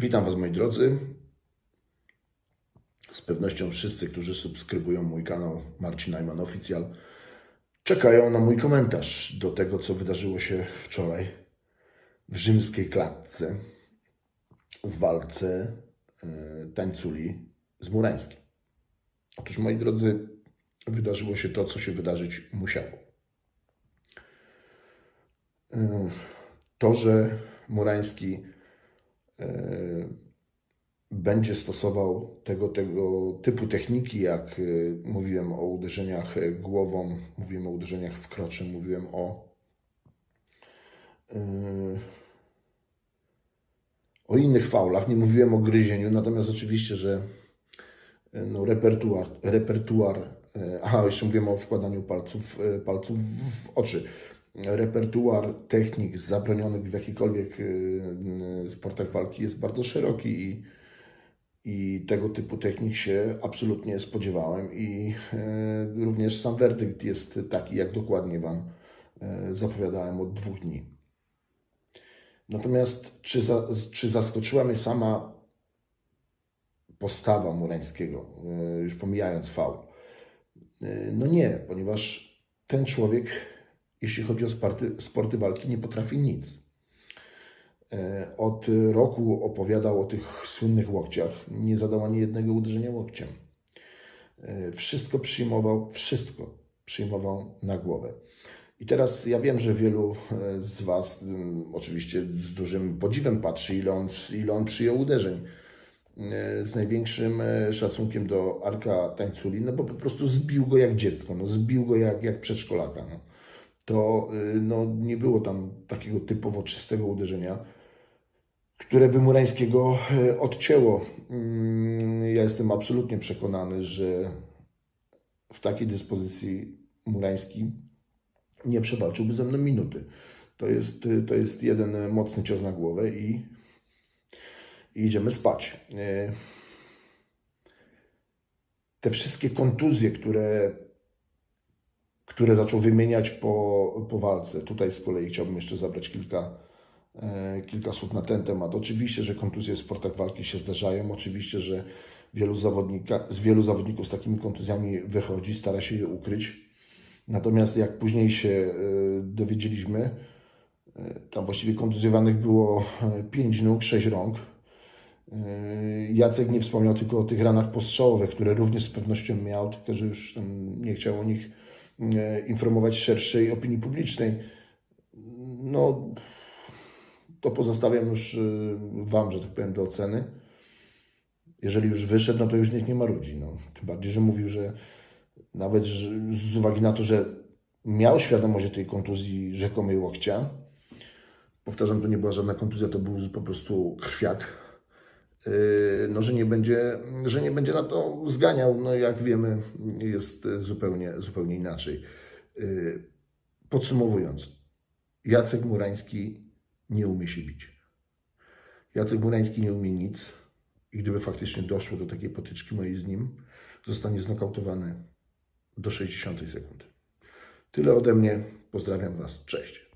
Witam Was, moi drodzy. Z pewnością wszyscy, którzy subskrybują mój kanał Marcin Najman Oficjal, czekają na mój komentarz do tego, co wydarzyło się wczoraj w rzymskiej klatce w walce e, tańculi z Murańskim. Otóż, moi drodzy, wydarzyło się to, co się wydarzyć musiało. E, To, że Murański będzie stosował tego, tego typu techniki, jak y, mówiłem o uderzeniach y, głową, mówiłem o uderzeniach w krocze, mówiłem o o innych faulach, nie mówiłem o gryzieniu, natomiast oczywiście, że no, repertuar, repertuar aha, jeszcze mówiłem o wkładaniu palców, palców w oczy. Repertuar technik zabronionych w jakichkolwiek y, y, sportach walki jest bardzo szeroki i i tego typu technik się absolutnie spodziewałem, i e, również sam werdykt jest taki, jak dokładnie Wam zapowiadałem od dwóch dni. Natomiast czy, za, czy zaskoczyła mnie sama postawa Murańskiego, już pomijając faul? No nie, ponieważ ten człowiek, jeśli chodzi o sporty, sporty walki, nie potrafi nic. E, Od roku opowiadał o tych słynnych łokciach. Nie zadał ani jednego uderzenia łokciem. E, Wszystko przyjmował, wszystko przyjmował na głowę. I teraz ja wiem, że wielu e, z Was mm, oczywiście z dużym podziwem patrzy, ile on, ile on przyjął uderzeń. Z największym szacunkiem do Arka Tańculi, no bo po prostu zbił go jak dziecko, no zbił go jak, jak przedszkolaka. No. To y, no, nie było tam takiego typowo czystego uderzenia które by Murańskiego e, odcięło. Mm, Ja jestem absolutnie przekonany, że w takiej dyspozycji Murański nie przewalczyłby ze mną minuty. To jest, y, to jest jeden mocny cios na głowę i, i idziemy spać. Te wszystkie kontuzje, które, które zaczął wymieniać po, po walce, tutaj z kolei chciałbym jeszcze zabrać kilka e, kilka słów na ten temat. Oczywiście, że kontuzje w sportach walki się zdarzają. Oczywiście, że wielu, zawodnika, z wielu zawodników z takimi kontuzjami wychodzi, stara się je ukryć. Natomiast jak później się e, dowiedzieliśmy, e, tam właściwie kontuzjowanych było 5 nóg, 6 rąk. E, Jacek nie wspomniał tylko o tych ranach postrzałowych, które również z pewnością miał, tylko że już nie chciał o nich e, informować szerszej opinii publicznej. No, to pozostawiam już y, Wam, że tak powiem, do oceny. Jeżeli już wyszedł, no to już niech nie marudzi. No. Tym bardziej, że mówił, że nawet z uwagi na to, że miał świadomość tej kontuzji rzekomej łokcia, powtarzam, to nie była żadna kontuzja, to był po prostu krwiak, no, że nie będzie, że nie będzie na to zganiał. No, jak wiemy, jest zupełnie, zupełnie inaczej. Yy, Podsumowując, Jacek Murański nie umie się bić. Jacek Murański nie umie nic i gdyby faktycznie doszło do takiej potyczki mojej z nim, zostanie znokautowany do 60 sekundy. Tyle ode mnie. Pozdrawiam Was. Cześć.